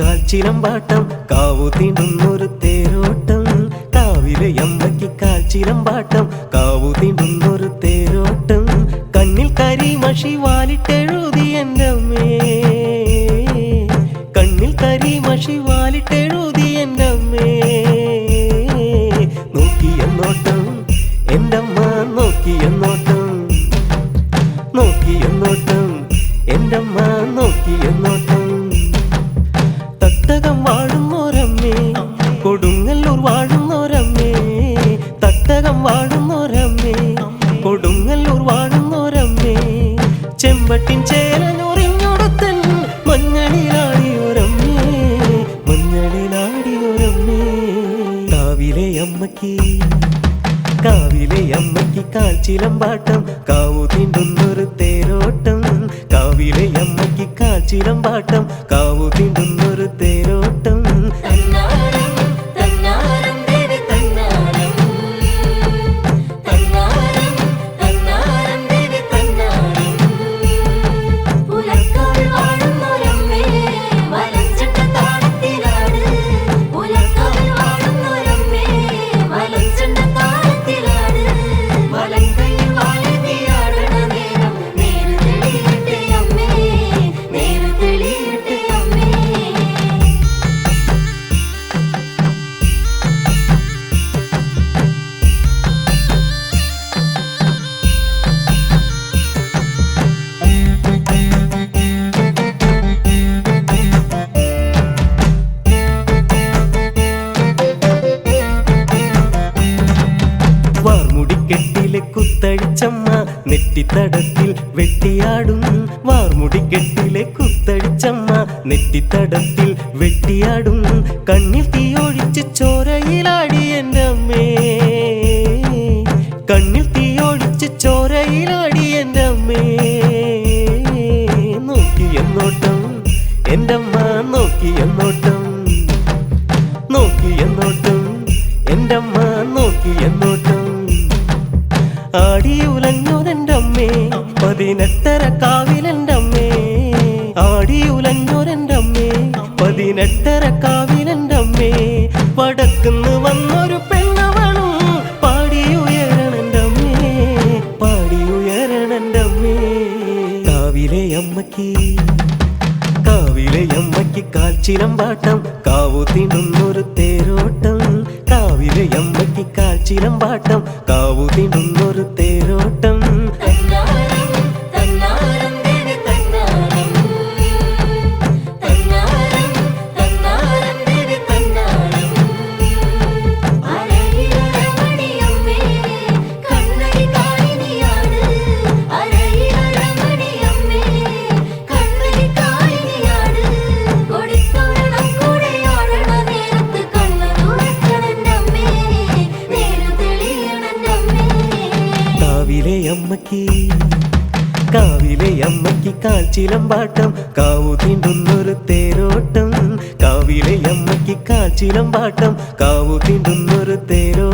കാൽച്ചിലമ്പാട്ടം കാവു തീണ്ടുന്നൊരു തേരോട്ടം. കാവിലെ അമ്മയ്ക്ക് കാൽച്ചിലമ്പാട്ടം കാവു തീണ്ടുന്നൊരു തേരോട്ടം. കണ്ണിൽ കരി മഷി വാലിട്ടെഴുതി മഞ്ഞളിലാടിയോരമ്മേ മഞ്ഞളിലാടിയോരമ്മേ കാവിലെ അമ്മയ്ക്ക് കാവിലെ കാവു തിണ്ടുന്നൊരു തേരോട്ടം. കാവിലെ അമ്മയ്ക്ക് കാൽച്ചിലമ്പാട്ടം കാവു തീണ്ടുന്നൊരു കുത്തഴിച്ചമ്മ നെറ്റിത്തടത്തിൽ വെട്ടിയാടും. വാർമുടിക്കെട്ടിലെ കുത്തഴിച്ചമ്മ നെറ്റിത്തടത്തിൽ വെട്ടിയാടും. കണ്ണിൽ തീയൊഴിച്ച് ചോരയിലാടി പതിനെട്ടര കാവിലെന്റെ അമ്മേ ആടി ഉലഞ്ഞോരെന്റെ അമ്മേ പതിനെട്ടര അമ്മേ വടക്കുന്ന് വന്നൊരു പെണ്ണവളും പാടി ഉയരണന്റെ അമ്മേ കാവിലെ അമ്മയ്ക്ക് കാവിലെ അമ്മയ്ക്ക് കാൽച്ചിലമ്പാട്ടം കാവു തീണ്ടുന്നൊരു തേരോട്ടം. കാവിലെ അമ്മയ്ക്ക് കാൽച്ചിലമ്പാട്ടം കാവു തീണ്ടുന്നൊരു തേരോട്ടം. കാവിലെ അമ്മയ്ക്ക് കാൽച്ചിലമ്പാട്ടം കാവു തീണ്ടുന്നൊരു തേരോട്ടം. കാവിലെ അമ്മയ്ക്ക് കാൽച്ചിലമ്പാട്ടം കാവു തീണ്ടുന്നൊരു തേരോട്ടം